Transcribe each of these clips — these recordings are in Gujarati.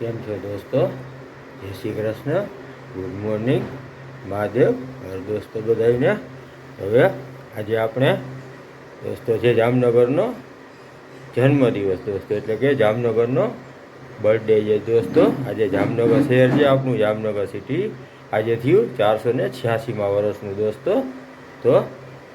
કેમ છો દોસ્તો? જય Shri Krishna. Good morning Mahadev. હર દોસ્તો બધાને હવે આજે આપણે દોસ્તો છે જામનગરનો જન્મદિવસ દોસ્તો. એટલે કે જામનગરનો બર્થડે છે દોસ્તો. આજે જામનગર શહેર છે આપણું જામનગર સિટી આજે થયું ચારસો ને છ્યાસીમાં વર્ષનું દોસ્તો. તો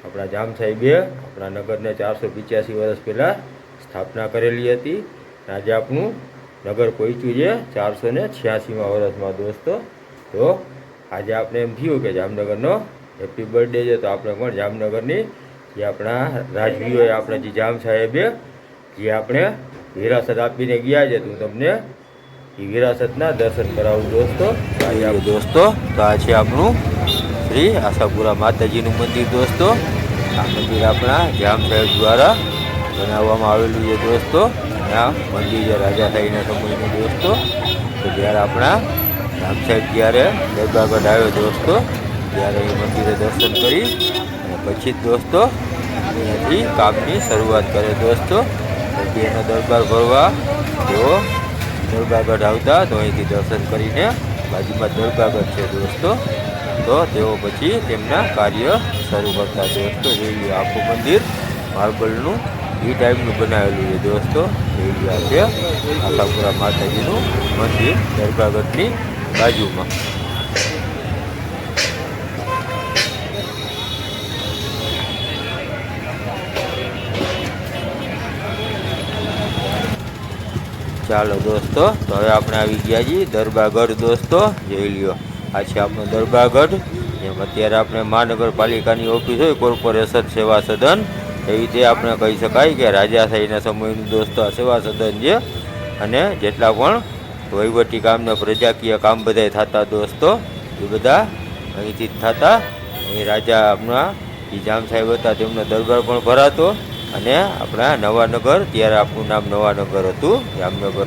આપણા જામ સાહેબે આપણા નગરને ચારસો પિચ્યાસી વર્ષ પહેલાં સ્થાપના કરેલી હતી. આજે આપણું નગર પહોંચ્યું છે? ચારસો ને છ્યાસીમાં વર્ષમાં દોસ્તો. તો આજે આપણે એમ થયું કે જામનગરનો હેપી બર્થડે છે. તો આપણે પણ જામનગરની જે આપણા રાજવીઓએ, આપણે જે જામ સાહેબે જે આપણે વિરાસત આપીને ગયા છે. તો તમને એ વિરાસતના દર્શન કરાવું દોસ્તો. દોસ્તો. તો આ છે આપણું શ્રી આશાપુરા માતાજીનું મંદિર દોસ્તો. આ મંદિર આપણા જામ સાહેબ દ્વારા બનાવવામાં આવેલું છે દોસ્તો. આ મંદિર રાજા થઈને સમયનો દોસ્તો, તો જ્યારે આપણા ધામ સાહેબ જ્યારે દરબારગઢ આવ્યો દોસ્તો, ત્યારે એ મંદિરે દર્શન કરી, અને પછી જ દોસ્તો એનાથી કામની શરૂઆત કરે દોસ્તો. પછી એનો દરબાર ભરવા તેઓ દરબારગઢ આવતા, તો અહીંથી દર્શન કરીને બાજુમાં દરબારગઢ છે દોસ્તો. તો તેઓ પછી તેમના કાર્ય શરૂ કરતા દોસ્તો. જોઈ આખું મંદિર, માર્બલનું એ ટાઈપનું બનાવેલું છે દોસ્તો. એવી આ છે આશાપુરા માતાજીનું મંદિર દરગાગઢની બાજુમાં. ચાલો દોસ્તો, તો હવે આપણે આવી ગયા છીએ દરબાગઢ દોસ્તો. જોઈ લ્યો, આ છે આપણો દરબાગઢ જેમ અત્યારે આપણે મહાનગરપાલિકાની ઓફિસ હોય, કોર્પોરેશન સેવા સદન. એવી રીતે આપણે કહી શકાય કે રાજાશાહીના સમયનું દોસ્તો આ સેવા સદન છે. અને જેટલા પણ વહીવટી કામના પ્રજાકીય કામ બધા થતા દોસ્તો, એ બધા અહીંથી જ થતા. એ રાજા આપણા જે જામ સાહેબ હતા, તેમનો દરબાર પણ ભરાતો. અને આપણા નવાનગર, ત્યારે આપણું નામ નવાનગર હતું, જામનગર.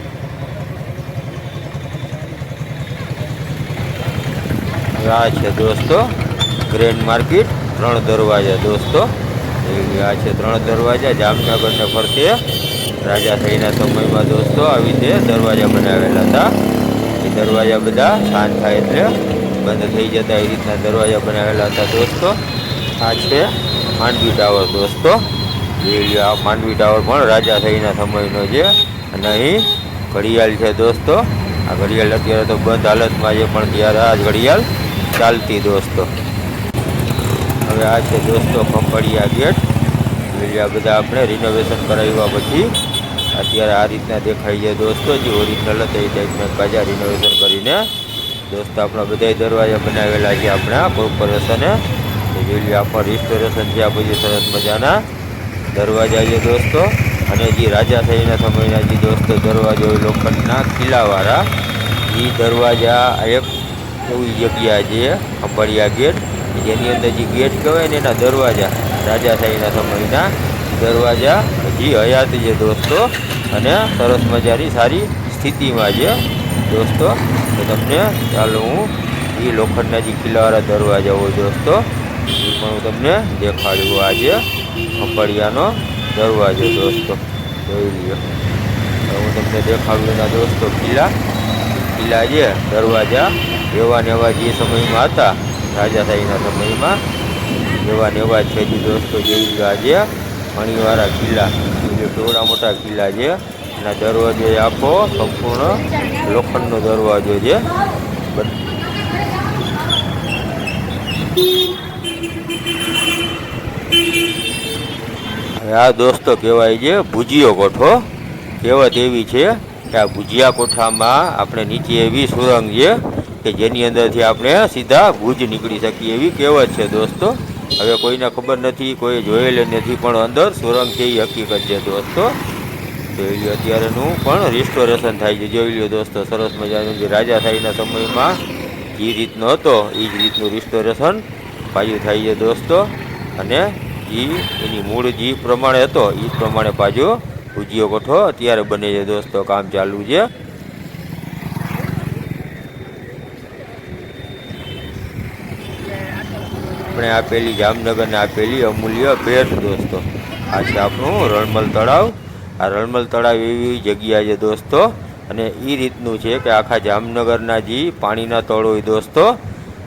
આ છે દોસ્તો, ગ્રેન્ડ માર્કેટ, ત્રણ દરવાજા દોસ્તો. એ આ છે ત્રણ દરવાજા, જામનગરને ફરતે રાજા થઈના સમયમાં દોસ્તો આવી રીતે દરવાજા બનાવેલા હતા. એ દરવાજા બધા શાંત થાય એટલે બંધ થઈ જતા એ રીતના દરવાજા બનાવેલા હતા દોસ્તો. આ છે માંડવી ટાવર દોસ્તો. એ આ માંડવી ટાવર પણ રાજા થઈના સમયનો છે. અને અહીં ઘડિયાળ છે દોસ્તો. આ ઘડિયાળ અત્યારે તો બંધ હાલતમાં છે, પણ ત્યારે આ ઘડિયાળ ચાલતી દોસ્તો. હવે આ છે દોસ્તો ખંભાળિયા ગેટ. એટલે આ બધા આપણે રિનોવેશન કરાવ્યા પછી અત્યારે આ રીતના દેખાય છે દોસ્તો, જે ઓરિજિનલ હતા એ ટાઈપના કાજા રિનોવેશન કરીને. દોસ્તો આપણા બધા દરવાજા બનાવેલા છે આપણા કોર્પોરેશને તો જોઈ આપણા રિસ્ટોરેશન થયા પછી સરસ મજાના દરવાજા છે દોસ્તો. અને જે રાજા થઈના સમયના જે દોસ્તો દરવાજો લોખંડના કિલ્લાવાળા એ દરવાજા એક એવી જગ્યા છે, ખંભાળિયા ગેટ. જેની અંદર જે ગેટ કહેવાય ને એના દરવાજા, રાજા સાહીના સમયના દરવાજા, હજી હયાત છે દોસ્તો અને સરસ મજાની સારી સ્થિતિમાં છે દોસ્તો, તો તમને ચાલો હું એ લોખંડના જે કિલ્લાવાળા દરવાજા હોય દોસ્તો એ પણ હું તમને દેખાડ્યું આજે ખંભાળિયાનો દરવાજો દોસ્તો, જોઈ લ્યો. હું તમને દેખાડું એના દોસ્તો કિલ્લા. કિલ્લા છે દરવાજા એવા ને એવા જે સમયમાં હતા રાજાશાહીના સમયમાં એવા ને એવા છે જે દોસ્તો જેવી આજે મણીવાળા કિલ્લા જે કેવડા મોટા કિલ્લા છે, એના દરવાજો આખો સંપૂર્ણ લોખંડનો દરવાજો છે. આ દોસ્તો કહેવાય છે ભુજિયો કોઠો કહેવત એવી છે કે આ ભુજિયા કોઠામાં આપણે નીચે એવી સુરંગ છે કે જેની અંદરથી આપણે સીધા ભુજ નીકળી શકીએ એવી કહેવત છે દોસ્તો. હવે કોઈને ખબર નથી, કોઈ જોયેલ નથી, પણ અંદર સુરંગ છે એ હકીકત છે દોસ્તો. જોઈ લો અત્યારેનું પણ રિસ્ટોરેશન થાય છે. જોઈ લો દોસ્તો, સરસ મજાનું જે રાજા થાઈના સમયમાં જે રીતનો હતો. એ જ રીતનું રિસ્ટોરેશન પાછું થાય છે દોસ્તો. અને જે, એની મૂળ જે પ્રમાણે હતો. એ પ્રમાણે પાછો ભુજિયો કોઠો અત્યારે બને છે દોસ્તો. કામ ચાલુ છે. આપણે આપેલી જામનગરને આપેલી અમૂલ્ય ભેટ દોસ્તો. આ છે આપણું રણમલ તળાવ. આ રણમલ તળાવ એવી જગ્યા છે દોસ્તો. અને એ રીતનું છે કે આખા જામનગરના જે પાણીના તળ હોય દોસ્તો,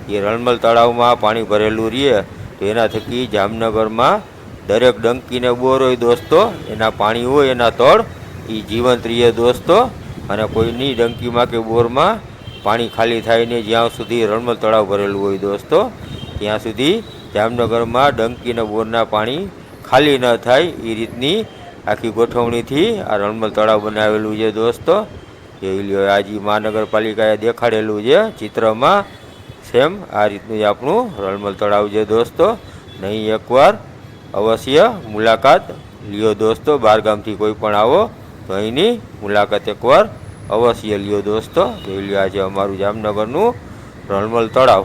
એ રણમલ તળાવમાં પાણી ભરેલું રહે. તો એના થકી જામનગરમાં દરેક ડંકીને બોર હોય દોસ્તો, એના પાણી હોય, એના તળ એ જીવંત રહે દોસ્તો. અને કોઈની ડંકીમાં કે બોરમાં પાણી ખાલી થાય ને જ્યાં સુધી રણમલ તળાવ ભરેલું હોય દોસ્તો. ત્યાં સુધી જામનગરમાં ડંકીને બોરના પાણી ખાલી ન થાય એ રીતની આખી ગોઠવણીથી આ રણમલ તળાવ બનાવેલું છે દોસ્તો. જોઈ લ્યો આજી મહાનગરપાલિકાએ દેખાડેલું છે ચિત્રમાં સેમ આ રીતનું આપણું રણમલ તળાવ છે દોસ્તો. નહીં એકવાર અવશ્ય મુલાકાત લ્યો દોસ્તો બહારગામથી કોઈ પણ આવો તો અહીંની મુલાકાત એકવાર અવશ્ય લ્યો દોસ્તો. જોઈ લ્યો, આજે અમારું જામનગરનું રણમલ તળાવ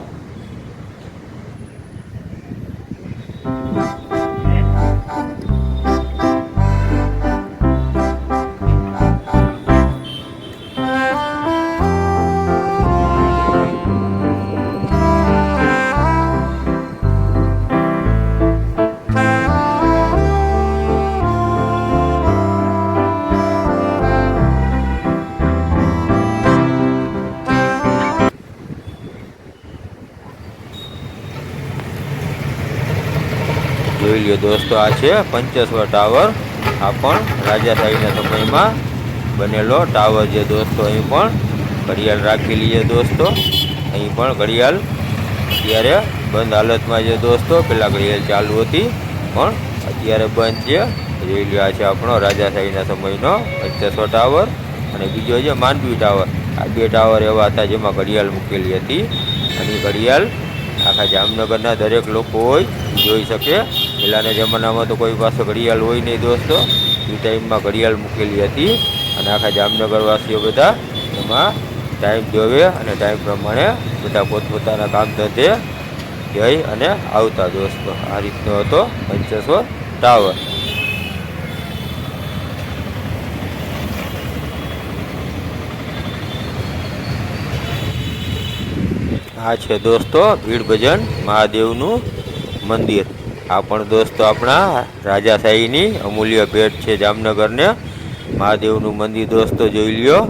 જોઈ દોસ્તો, આ છે પંચેશ્વર ટાવર. આ પણ રાજાશાહીના સમયમાં બનેલો ટાવર છે દોસ્તો. અહીં પણ ઘડિયાળ રાખેલી છે દોસ્તો. અહીં પણ ઘડિયાળ અત્યારે બંધ હાલતમાં છે દોસ્તો. પહેલાં ઘડિયાળ ચાલુ હતી, પણ અત્યારે બંધ છે. જોઈ આ છે આપણો રાજાશાહીના સમયનો પંચેશ્વર ટાવર. અને બીજો છે માંડવી ટાવર. આ બે ટાવર એવા હતા જેમાં ઘડિયાળ મૂકેલી હતી. અને ઘડિયાળ આખા જામનગરના દરેક લોકો હોય, જોઈ શકે. પહેલાંના જમાનામાં તો કોઈ પાસે ઘડિયાળ હોય નહીં દોસ્તો. એ ટાઈમમાં ઘડિયાળ મૂકેલી હતી અને આખા જામનગરવાસીઓ બધા એમાં ટાઈમ જોવે અને ટાઈમ પ્રમાણે બધા પોતપોતાના કામ ધંધે જઈ અને આવતા દોસ્તો. આ રીતનો હતો પંચેશ્વર ટાવર. આ છે દોસ્તો ભીડ ભજન મહાદેવનું મંદિર. આ પણ દોસ્તો આપણા રાજાશાહીની અમૂલ્ય ભેટ છે જામનગરને. મહાદેવનું મંદિર દોસ્તો જોઈ લ્યો.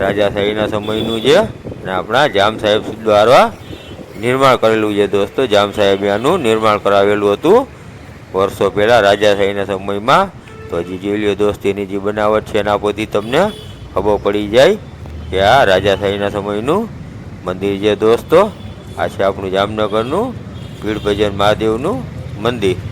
રાજાશાહીના સમયનું છે અને આપણા જામ સાહેબ દ્વારા નિર્માણ કરેલું છે દોસ્તો. જામ સાહેબ આનું નિર્માણ કરાવેલું હતું વર્ષો પહેલાં રાજાશાહીના સમયમાં. તો હજી જોઈ લ્યો દોસ્ત, એની જે બનાવટ છે એના પરથી તમને ખબર પડી જાય કે આ રાજાશાહીના સમયનું મંદિર છે દોસ્તો. આ છે આપણું જામનગરનું પીડ ભજન મહાદેવનું મંદિર.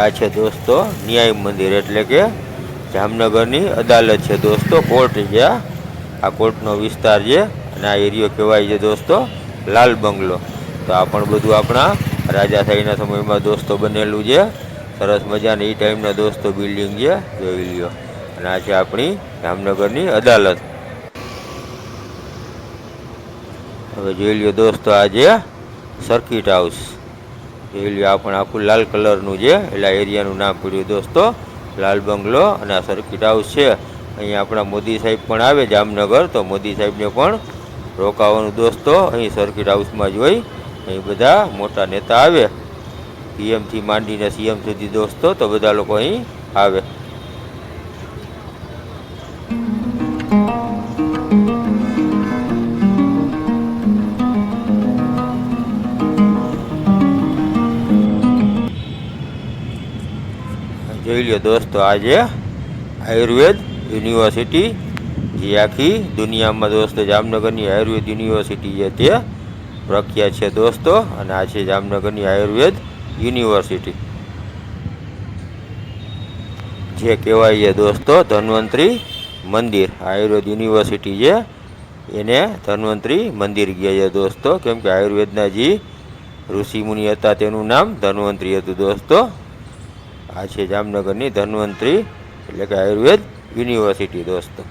આ છે દોસ્તો, ન્યાય મંદિર એટલે કે જામનગરની અદાલત છે દોસ્તો, કોર્ટ છે આ. કોર્ટનો વિસ્તાર છે અને આ એરિયો કહેવાય છે દોસ્તો, લાલ બંગલો. તો આ પણ બધું આપણા રાજાશાહીના સમયમાં દોસ્તો બનેલું છે. સરસ મજાની એ ટાઈમના દોસ્તો બિલ્ડિંગ છે, જોઈ લ્યો. અને આ છે આપણી જામનગરની અદાલત. હવે જોઈ લ્યો દોસ્તો આજે સર્કિટ હાઉસ. લ્યો, આ પણ આખું લાલ કલરનું છે. એટલે આ એરિયાનું નામ પડ્યું દોસ્તો. લાલ બંગલો અને આ સર્કિટ હાઉસ છે. અહીંયા આપણા મોદી સાહેબ પણ આવે, જામનગર. તો મોદી સાહેબને પણ રોકાવાનું દોસ્તો, અહીં સર્કિટ હાઉસમાં જ હોય. અહીં બધા મોટા નેતા આવે. પીએમથી માંડીને સીએમ સુધી દોસ્તો, તો બધા લોકો અહીં આવે. જોઈ લો દોસ્તો, આજે આયુર્વેદ યુનિવર્સિટી જે આખી દુનિયામાં દોસ્તો જામનગરની આયુર્વેદ યુનિવર્સિટી છે તે પ્રખ્યાત છે દોસ્તો, અને આ છે જામનગરની આયુર્વેદ યુનિવર્સિટી. જે કહેવાય છે દોસ્તો ધન્વંતરી મંદિર, આયુર્વેદ યુનિવર્સિટી છે એને ધન્વંતરી મંદિર ગયા છે દોસ્તો. કેમ કે આયુર્વેદના જે ઋષિમુનિ હતા તેનું નામ ધન્વંતરી હતું દોસ્તો. આ છે જામનગરની ધન્વંતરી એટલે કે આયુર્વેદ યુનિવર્સિટી દોસ્તો.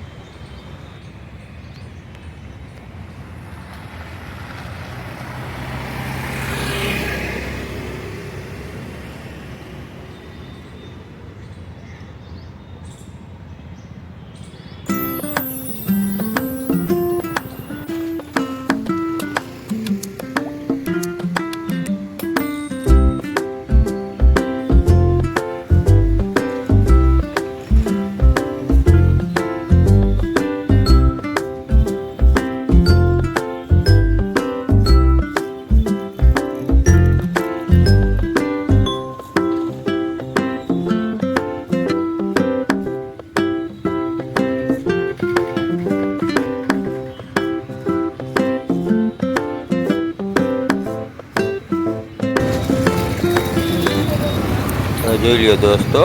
જોઈ લ્યો દોસ્તો,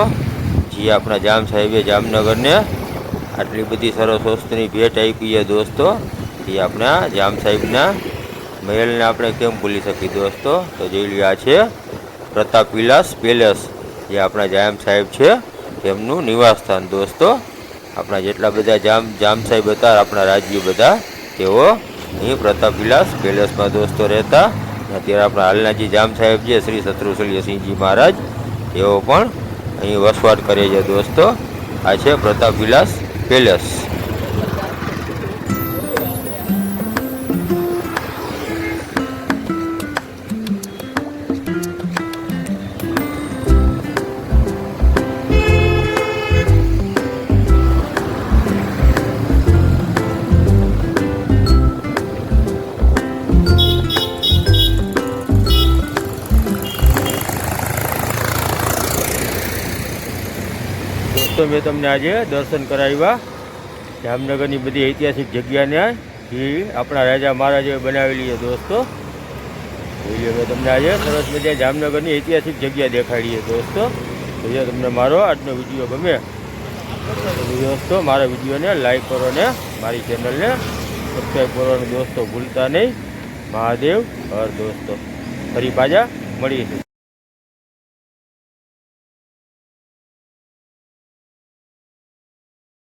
જે આપણા જામ સાહેબે જામનગરને આટલી બધી સરસ વસ્તુની ભેટ આપી છે દોસ્તો, એ આપણા જામ સાહેબના મહેલને આપણે કેમ ભૂલી શકીએ દોસ્તો? તો જોઈ લ્યો આ છે પ્રતાપ વિલાસ પેલેસ, જે આપણા જામ સાહેબ છે, તેમનું નિવાસસ્થાન દોસ્તો. આપણા જેટલા બધા જામ જામ સાહેબ હતા, આપણા રાજ્યો બધા, તેઓ અહીં પ્રતાપ વિલાસ પેલેસમાં દોસ્તો રહેતા. અને અત્યારે આપણા હાલના જે જામ સાહેબ છે, શ્રી શત્રુશલ્યસિંહજી મહારાજ તેઓ પણ અહીં વસવાટ કરે છે દોસ્તો. આ છે પ્રતાપ વિલાસ પેલેસ. મેં તમને આજે દર્શન કરાવ્યા. જામનગરની બધી ઐતિહાસિક જગ્યાને એ આપણા રાજા મહારાજાએ બનાવેલી છે દોસ્તો. જોઈએ મેં તમને આજે સરસ મજા જામનગરની ઐતિહાસિક જગ્યા દેખાડી છે દોસ્તો. તો તમને મારો આજનો વીડિયો ગમે. દોસ્તો, મારા વિડીયોને લાઈક કરો ને મારી ચેનલને સબસ્ક્રાઈબ કરવાનું દોસ્તો ભૂલતા નહીં. મહાદેવ, હર દોસ્તો. ફરી પાછા મળીશું.